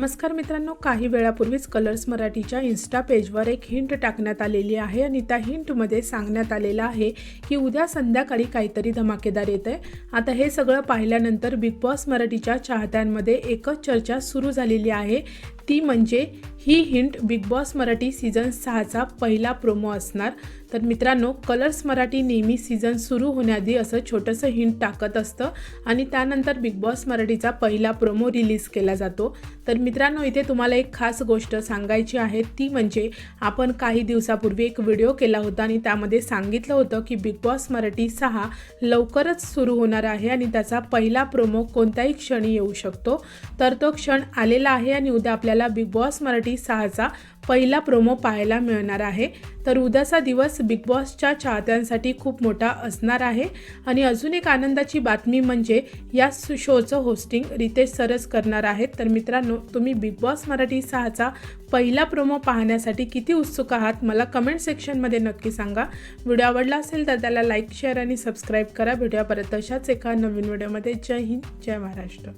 नमस्कार मित्रांनो काही वेळापूर्वीच कलर्स मराठीच्या इन्स्टा पेजवर एक हिंट टाकण्यात आलेली आहे आणि त्या हिंटमध्ये सांगण्यात आलेलं आहे की उद्या संध्याकाळी काहीतरी धमाकेदार येत आहे आता हे सगळं पाहिल्यानंतर बिग बॉस मराठीच्या चाहत्यांमध्ये एकच चर्चा सुरू झालेली आहे. ती म्हणजे ही hint big boss Marathi season सहाचा पहिला प्रोमो असणार. तर मित्रांनो कलर्स मराठी नेहमी सीझन सुरू होण्याआधी असं छोटंसं हिंट टाकत असतं आणि त्यानंतर बिग बॉस मराठीचा पहिला प्रोमो रिलीज केला जातो. तर मित्रांनो इथे तुम्हाला एक खास गोष्ट सांगायची आहे. ती म्हणजे आपण काही दिवसापूर्वी एक व्हिडिओ केला होता आणि त्यामध्ये सांगितलं होतं की बिग बॉस मराठी सहा लवकरच सुरू होणार आहे आणि त्याचा पहिला प्रोमो कोणत्याही क्षणी येऊ शकतो. तर तो क्षण आलेला आहे आणि उद्या आपल्याला बिग बॉस मराठी सहाचा पहिला प्रोमो पाहायला मिळणार आहे. तर उद्याचा दिवस बिग बॉसच्या चाहत्यांसाठी खूप मोठा असणार आहे. आणि अजून एक आनंदाची बातमी म्हणजे या शोचं होस्टिंग रितेश सरस करणार आहेत. तर मित्रांनो तुम्ही बिग बॉस मराठी सहाचा पहिला प्रोमो पाहण्यासाठी किती उत्सुक आहात? मला कमेंट सेक्शनमध्ये नक्की सांगा. व्हिडिओ आवडला असेल तर त्याला लाईक शेअर आणि सबस्क्राईब करा. भेटूया परत तशाच एका नवीन व्हिडिओमध्ये जय हिंद जय महाराष्ट्र.